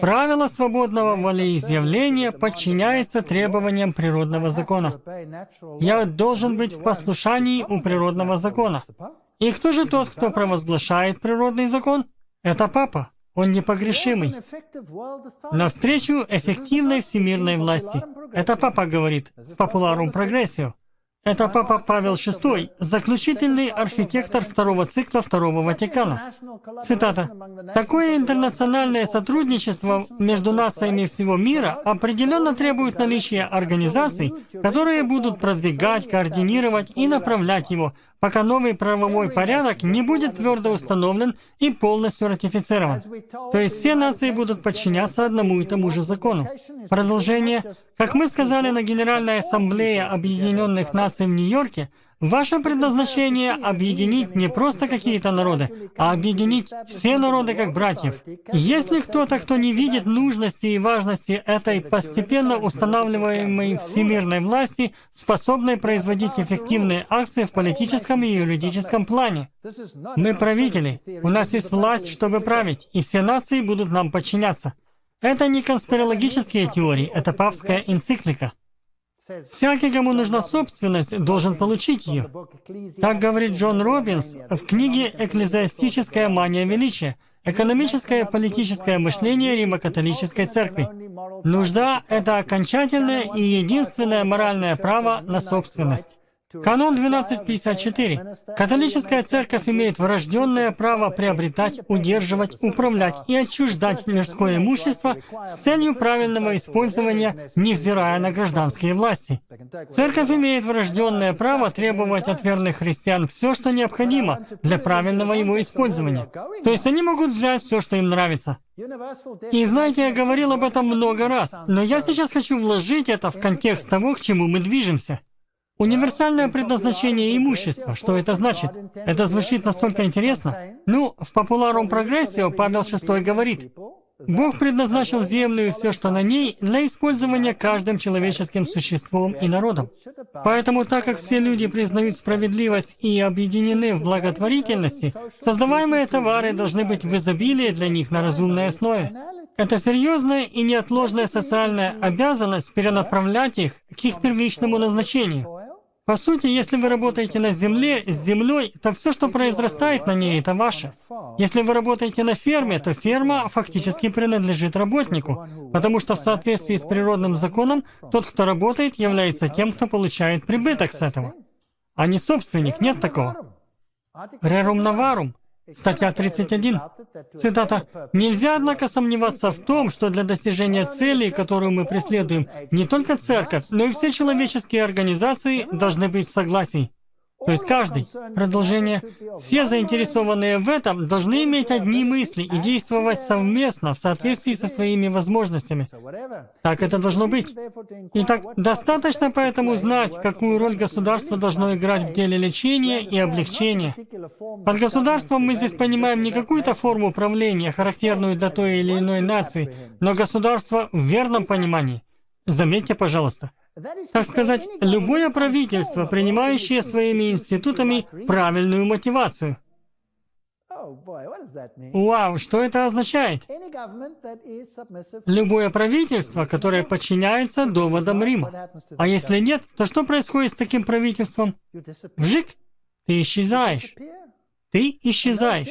Правило свободного волеизъявления подчиняется требованиям природного закона. Я должен быть в послушании у природного закона. И кто же тот, кто провозглашает природный закон? Это папа. Он непогрешимый. Навстречу эффективной всемирной власти. Это папа говорит в популарум прогрессию. Это Папа Павел VI, заключительный архитектор второго цикла Второго Ватикана. Цитата. «Такое интернациональное сотрудничество между нациями всего мира определенно требует наличия организаций, которые будут продвигать, координировать и направлять его, пока новый правовой порядок не будет твердо установлен и полностью ратифицирован. То есть все нации будут подчиняться одному и тому же закону. Продолжение. Как мы сказали на Генеральной Ассамблее Объединенных Наций в Нью-Йорке, ваше предназначение — объединить не просто какие-то народы, а объединить все народы как братьев. Если кто-то, кто не видит нужности и важности этой постепенно устанавливаемой всемирной власти, способной производить эффективные акции в политическом и юридическом плане, мы правители, у нас есть власть, чтобы править, и все нации будут нам подчиняться. Это не конспирологические теории, это папская энциклика. Всякий, кому нужна собственность, должен получить ее. Так говорит Джон Робинс в книге «Экклезиастическая мания величия. Экономическое и политическое мышление Римо-католической церкви». Нужда — это окончательное и единственное моральное право на собственность. Канон 1254. Католическая церковь имеет врожденное право приобретать, удерживать, управлять и отчуждать мирское имущество с целью правильного использования, невзирая на гражданские власти. Церковь имеет врожденное право требовать от верных христиан все, что необходимо для правильного его использования. То есть они могут взять все, что им нравится. И знаете, я говорил об этом много раз, но я сейчас хочу вложить это в контекст того, к чему мы движемся. Универсальное предназначение имущества. Что это значит? Это звучит настолько интересно. Ну, в популарном прогрессе Павел VI говорит, Бог предназначил землю и все, что на ней, для использования каждым человеческим существом и народом. Поэтому, так как все люди признают справедливость и объединены в благотворительности, создаваемые товары должны быть в изобилии для них на разумной основе. Это серьезная и неотложная социальная обязанность перенаправлять их к их первичному назначению. По сути, если вы работаете на земле, с землей, то все, что произрастает на ней, это ваше. Если вы работаете на ферме, то ферма фактически принадлежит работнику, потому что в соответствии с природным законом, тот, кто работает, является тем, кто получает прибыток с этого. А не собственник, нет такого. Рерум наварум. Статья 31. Цитата. «Нельзя, однако, сомневаться в том, что для достижения цели, которую мы преследуем, не только церковь, но и все человеческие организации должны быть в согласии». То есть каждый. Продолжение. Все заинтересованные в этом должны иметь одни мысли и действовать совместно в соответствии со своими возможностями. Так это должно быть. Итак, достаточно поэтому знать, какую роль государство должно играть в деле лечения и облегчения. Под государством мы здесь понимаем не какую-то форму управления, характерную для той или иной нации, но государство в верном понимании. Заметьте, пожалуйста. Так сказать, любое правительство, принимающее своими институтами правильную мотивацию. Вау, что это означает? Любое правительство, которое подчиняется доводам Рима. А если нет, то что происходит с таким правительством? Вжик, ты исчезаешь. Ты исчезаешь.